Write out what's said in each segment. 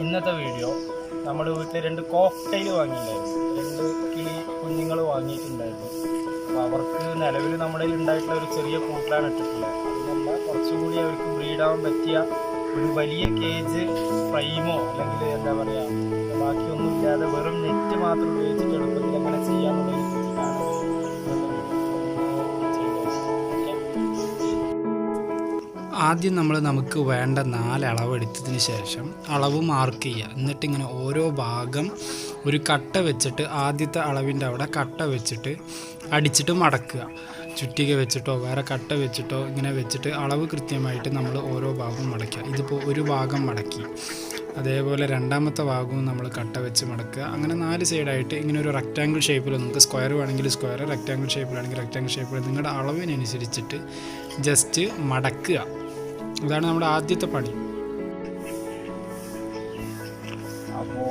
ഇന്നത്തെ വീഡിയോ നമ്മുടെ വീട്ടിൽ രണ്ട് കോക്ടെയിൽ വാങ്ങിയിട്ടുണ്ടായിരുന്നു. രണ്ട് കിളി കുഞ്ഞുങ്ങൾ വാങ്ങിയിട്ടുണ്ടായിരുന്നു. അപ്പോൾ അവർക്ക് നിലവിൽ നമ്മുടെ ഉണ്ടായിട്ടുള്ള ഒരു ചെറിയ കൂട്ടിലാണ് ഇട്ടിട്ടുള്ളത്. അതിനല്ല കുറച്ചുകൂടി അവർക്ക് ബ്രീഡാവാൻ പറ്റിയ ഒരു വലിയ കേജ് ഫ്രെയിമോ അല്ലെങ്കിൽ എന്താ പറയുക ബാക്കിയൊന്നും ഇല്ലാതെ വെറും നെറ്റ് മാത്രം ഉപയോഗിച്ചിട്ട് എളുപ്പത്തിൽ എങ്ങനെ ചെയ്യാമെന്നുള്ള ആദ്യം നമ്മൾ നമുക്ക് വേണ്ട നാല് അളവ് എടുത്തതിന് ശേഷം അളവ് മാർക്ക് ചെയ്യുക. എന്നിട്ട് ഇങ്ങനെ ഓരോ ഭാഗം ഒരു കട്ട വെച്ചിട്ട് ആദ്യത്തെ അളവിന്റെ അവിടെ കട്ട വെച്ചിട്ട് അടിച്ചിട്ട് മടക്കുക. ചുറ്റിക വെച്ചിട്ടോ വേറെ കട്ട വെച്ചിട്ടോ ഇങ്ങനെ വെച്ചിട്ട് അളവ് കൃത്യമായിട്ട് നമ്മൾ ഓരോ ഭാഗവും മടക്കുക. ഇതിപ്പോൾ ഒരു ഭാഗം മടക്കി. അതേപോലെ രണ്ടാമത്തെ ഭാഗവും നമ്മൾ കട്ട വെച്ച് മടക്കുക. അങ്ങനെ നാല് സൈഡായിട്ട് ഇങ്ങനെ ഒരു റെക്റ്റാങ്കിൾ ഷേപ്പിൽ നിങ്ങൾക്ക് സ്ക്വയർ വേണമെങ്കിൽ സ്ക്വയർ റെക്റ്റാങ്കിൾ ഷേപ്പിലാണെങ്കിൽ റെക്റ്റാങ്കിൾ ഷേപ്പിൽ നിങ്ങളുടെ അളവിനനുസരിച്ചിട്ട് ജസ്റ്റ് മടക്കുക. ഇതാണ് നമ്മുടെ ആദ്യത്തെ പണി. അപ്പോൾ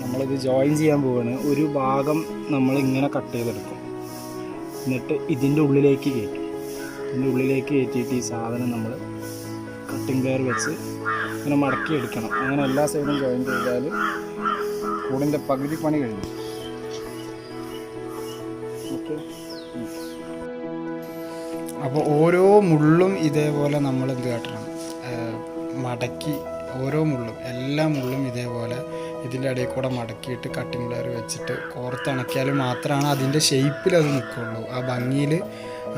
നമ്മളിത് ജോയിൻ ചെയ്യാൻ പോവാണ്. ഒരു ഭാഗം നമ്മൾ ഇങ്ങനെ കട്ട് ചെയ്തെടുക്കും. എന്നിട്ട് ഇതിന്റെ ഉള്ളിലേക്ക് കയറ്റും. ഇതിന്റെ ഉള്ളിലേക്ക് കയറ്റിയിട്ട് ഈ സാധനം നമ്മൾ കട്ടിംഗ് പെയർ വെച്ച് ഇങ്ങനെ മടക്കി എടുക്കണം. അങ്ങനെ എല്ലാ സൈഡും ജോയിൻ ചെയ്താൽ കൂടിന്റെ പകുതി പണി കഴിഞ്ഞു. ഓക്കെ അപ്പോൾ ഓരോ മുള്ളും ഇതേപോലെ നമ്മൾ എന്ത് കാട്ടണം മടക്കി ഓരോ മുള്ളും എല്ലാ മുള്ളും ഇതേപോലെ ഇതിന്റെ ഇടയിൽ കൂടെ മടക്കിയിട്ട് കട്ടിംഗ് ലെയർ വെച്ചിട്ട് കോർത്തിണക്കിയാൽ മാത്രമാണ് അതിന്റെ ഷേപ്പിൽ അത് നിൽക്കുള്ളൂ. ആ ഭംഗിയിൽ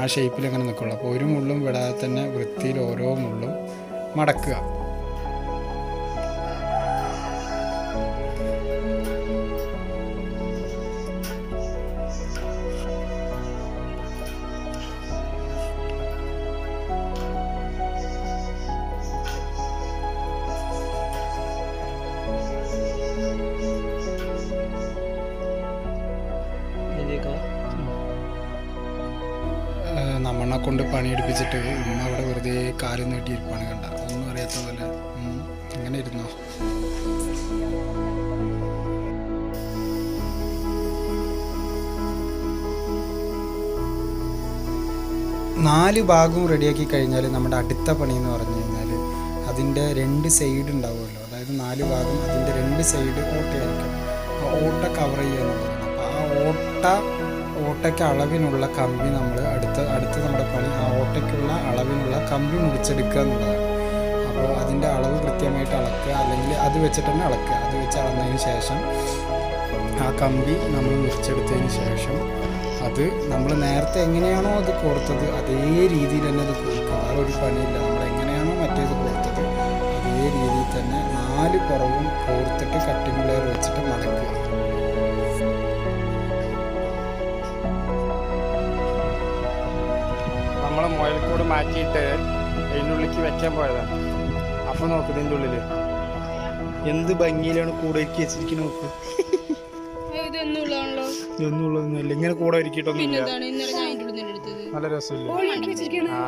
ആ ഷേപ്പിൽ അങ്ങനെ നിൽക്കുള്ളൂ. അപ്പോൾ ഒരു മുള്ളും വിടാതെ തന്നെ വൃത്തിയിൽ ഓരോ മുള്ളും മടക്കുക. നമ്മളെ കൊണ്ട് പണിയെടുപ്പിച്ചിട്ട് ഉമ്മ അവിടെ വെറുതെ കാൽ നീട്ടിയിരിപ്പാണ് കണ്ട. ഒന്നും അറിയാത്ത പോലെ എങ്ങനെ ഇരുന്നോ? നാല് ഭാഗവും റെഡിയാക്കി കഴിഞ്ഞാൽ നമ്മുടെ അടുത്ത പണി എന്ന് പറഞ്ഞു കഴിഞ്ഞാൽ അതിന്റെ രണ്ട് സൈഡ് ഉണ്ടാവുമല്ലോ. അതായത് നാല് ഭാഗം അതിന്റെ രണ്ട് സൈഡ് ഓട്ടയായിരിക്കും. ആ ഓട്ട കവർ ചെയ്യുക എന്നുള്ളതാണ് അപ്പോൾ ആ ഓട്ട ഓട്ടയ്ക്ക് അളവിനുള്ള കമ്പി നമ്മൾ അടുത്ത അടുത്ത നമ്മുടെ പണി ആ ഓട്ടയ്ക്കുള്ള അളവിനുള്ള കമ്പി മുറിച്ചെടുക്കുക എന്നുള്ളതാണ്. അപ്പോൾ അതിന്റെ അളവ് കൃത്യമായിട്ട് അളക്കുക അല്ലെങ്കിൽ അത് വെച്ചിട്ട് തന്നെ അളക്കുക. അത് വെച്ച് അളന്നതിന് ശേഷം ആ കമ്പി നമ്മൾ മുറിച്ചെടുത്തതിന് ശേഷം അത് നമ്മൾ നേരത്തെ എങ്ങനെയാണോ അത് കോർത്തത് അതേ രീതിയിൽ തന്നെ അത് കോർക്കുക. വേറൊരു പണിയില്ല. നമ്മൾ എങ്ങനെയാണോ മറ്റേത് കോർത്തത് അതേ രീതിയിൽ തന്നെ നാല് പുറവും കോർത്തിട്ട് കട്ടിംഗ് പ്ലെയർ വെച്ചിട്ട് മടക്കുക. നമ്മൾ കൂടെ മാറ്റിയിട്ട് അതിന്റെ ഉള്ളിലേക്ക് വെക്കാൻ പോയതാണ് അപ്പൊ നോക്ക് ഇതിന്റെ ഉള്ളിൽ. എന്ത് ഭംഗിയിലാണ് കൂടെ ഒരുക്കി വെച്ചിരിക്കുന്നത് നോക്ക്. ഇതൊന്നുള്ളതൊന്നുമില്ല. ഇങ്ങനെ കൂടെ ഒരുക്കിയിട്ടൊന്നുമില്ല. നല്ല രസമില്ല? ആ.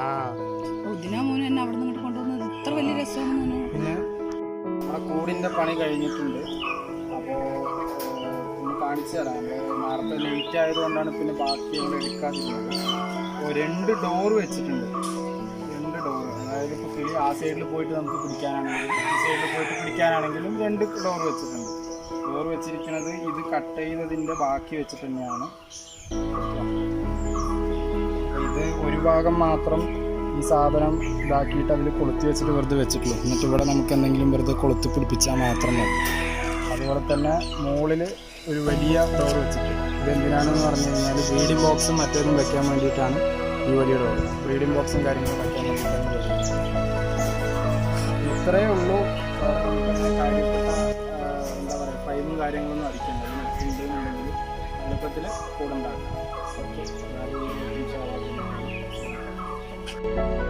പിന്നെ? ആ കൂടിന്റെ പണി കഴിഞ്ഞിട്ടുണ്ട്. അപ്പോൾ ഒന്ന് കാണിച്ചു തരാം. നമ്മൾ നേരത്തെ ലേറ്റ് ആയതുകൊണ്ടാണ് പിന്നെ ബാക്കി എടുക്കാൻ എടുക്കാതിരുന്നത്. രണ്ട് ഡോർ വെച്ചിട്ടുണ്ട്. രണ്ട് ഡോർ അതായത് ഇപ്പോൾ കിളി ആ സൈഡിൽ പോയിട്ട് നമുക്ക് പിടിക്കാനാണെങ്കിലും ഈ സൈഡിൽ പോയിട്ട് പിടിക്കാനാണെങ്കിലും രണ്ട് ഡോർ വെച്ചിട്ടുണ്ട്. ഡോർ വെച്ചിരിക്കുന്നത് ഇത് കട്ട് ചെയ്തതിന്റെ ബാക്കി വെച്ചിട്ട് തന്നെയാണ്. ഇത് ഒരു ഭാഗം മാത്രം ഈ സാധനം ഇതാക്കിയിട്ട് അതിൽ കൊളുത്തി വെച്ചിട്ട് വെറുതെ വെച്ചിട്ടുള്ളൂ എന്നിട്ട് ഇവിടെ നമുക്ക് എന്തെങ്കിലും വെറുതെ കൊളുത്തി പിടിപ്പിച്ചാൽ മാത്രം മതി. അതുപോലെ തന്നെ മുകളിൽ ഒരു വലിയ ഡോർ വെച്ചിട്ട് ഇതെന്തിനാണെന്ന് പറഞ്ഞു കഴിഞ്ഞാൽ ബ്രീഡിംഗ് ബോക്സും മറ്റേതും വെക്കാൻ വേണ്ടിയിട്ടാണ് ഈ വലിയ ഡോർ ബ്രീഡിംഗ് ബോക്സും കാര്യങ്ങളും വയ്ക്കാൻ വേണ്ടിയിട്ടാണ് ഇത്രയേ ഉള്ളൂ. എന്താ പറയുക ഫൈനും കാര്യങ്ങളൊന്നും അടിക്കേണ്ടത് ഉണ്ടെന്നുണ്ടെങ്കിൽ എളുപ്പത്തിൽ കൂടുണ്ടാക്കാം ഓക്കെ Thank you.